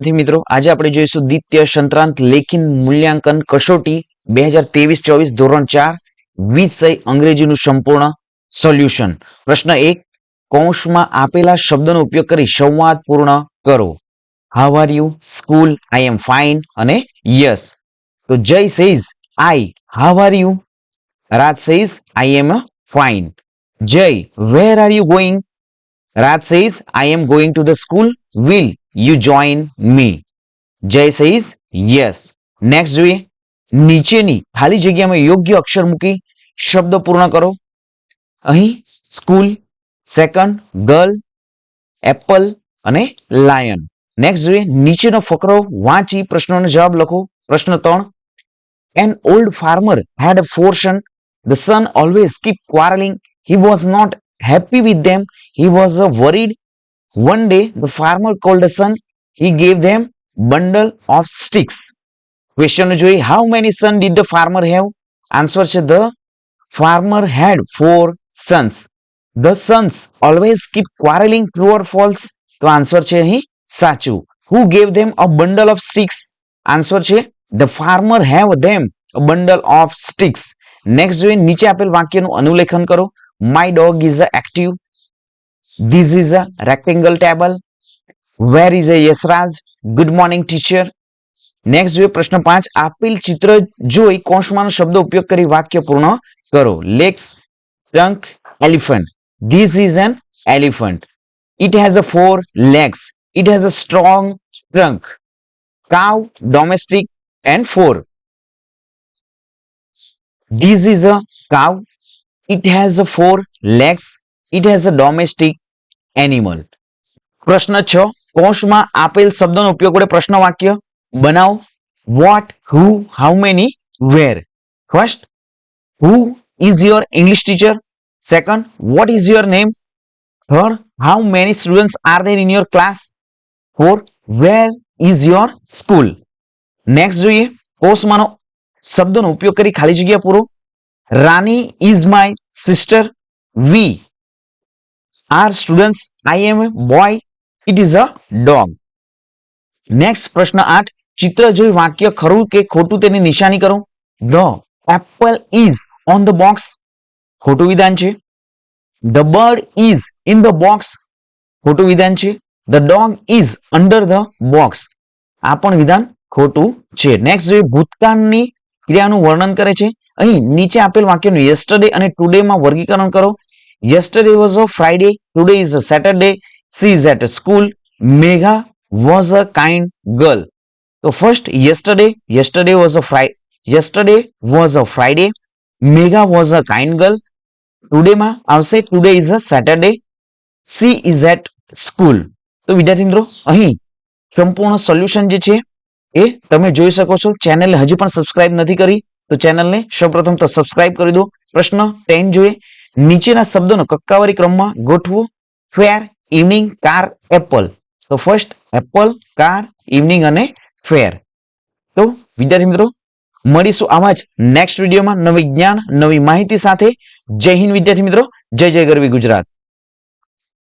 વિદ્યાર્થી મિત્રો આજે આપણે જોઈશું દ્વિતીય સંત્રાંત લેખિન મૂલ્યાંકન કસોટી બે હજાર ત્રેવીસ ચોવીસ ધોરણ ચાર વિષય અંગ્રેજીનું સંપૂર્ણ સોલ્યુશન પ્રશ્ન એક કૌંસમાં આપેલા શબ્દનો ઉપયોગ કરી સંવાદ પૂર્ણ કરો how are you school I am fine અને યસ તો Jay says I how are you Raj says I am fine Jay where are you going Rat says, I am going to the school. Will you join me? Jay says, yes. Next way, niche ni. Hali jagya mein yogi akshar muki. Shabd purna karo. Ahi, school. Second, girl. Apple. Ane, lion. Next way, niche na fokro. Vaanchi, prashno na jawab lako. Prashno taon. An old farmer had a fortune. The son always kept quarreling. He was not happy with them. He was uh, worried. One day, the farmer called the son. He gave them bundle of sticks. Question જોઈએ how many son did the farmer have? Answer છે the farmer had four sons. The sons always keep quarreling true or false. તો answer છે અહીં સાચું. Who gave them a bundle of sticks? Answer છે the farmer have them a bundle of sticks. Next જોઈએ નીચે આપેલ વાક્યનું અનુલેખન કરો my dog is active this is a rectangle table where is a Yashraj good morning teacher next જોઈએ પ્રશ્ન પાંચ આપેલ ચિત્ર જોઈ કોષમાં શબ્દો ઉપયોગ કરી વાક્ય પૂર્ણ karo legs trunk elephant this is an elephant it has a four legs it has a strong trunk cow domestic and four this is a cow it has a four legs. It has a domestic animal પ્રશ્ન છ કોષમાં આપેલ શબ્દનો ઉપયોગ વડે પ્રશ્ન વાક્ય બનાવો what who how many where first who is your English teacher second what is your name third how many students are there in your class four where is your school next જોઈએ કોષમાંનો શબ્દનો ઉપયોગ કરી ખાલી જગ્યા પૂરો Rani is my sister we are students. I am a boy it is a dog. Next પ્રશ્ન આઠ ચિત્ર જોઈ વાક્ય ખરું કે ખોટું તેની નિશાની કરું the apple is on the box ખોટું વિધાન છે the bird is in the box ખોટું વિધાન છે the dog is under the box આ પણ વિધાન ખોટું છે નેક્સ્ટ જોઈએ ભૂતકાળની ક્રિયાનું વર્ણન કરે છે અહીં નીચે આપેલ વાક્યનું યસ્ટરડે અને ટુડેમાં વર્ગીકરણ કરો yesterday was a Friday today is a Saturday she is at school Megha was a kind girl તો first yesterday yesterday was a Fri yesterday was a Friday Megha was a kind girl ટુડેમાં આવશે today is a Saturday she is at school તો વિદ્યાર્થી મિત્રો અહીં સંપૂર્ણ solution જે છે એ તમે જોઈ શકો છો ચેનલ હજી પણ સબસ્ક્રાઇબ નથી કરી તો ચેનલને સૌપ્રથમ તો સબસ્ક્રાઇબ કરી દો પ્રશ્ન ટેન જોઈએ નીચેના શબ્દોનો કક્કાવારી ક્રમમાં ગોઠવો ફેર ઇવનિંગ કાર એપલ તો ફર્સ્ટ એપલ કાર ઇવનિંગ અને ફેર તો વિદ્યાર્થી મિત્રો મળીશું આમાં જ નેક્સ્ટ વિડીયોમાં નવી જ્ઞાન નવી માહિતી સાથે જય હિન્દ વિદ્યાર્થી મિત્રો જય જય ગરવી ગુજરાત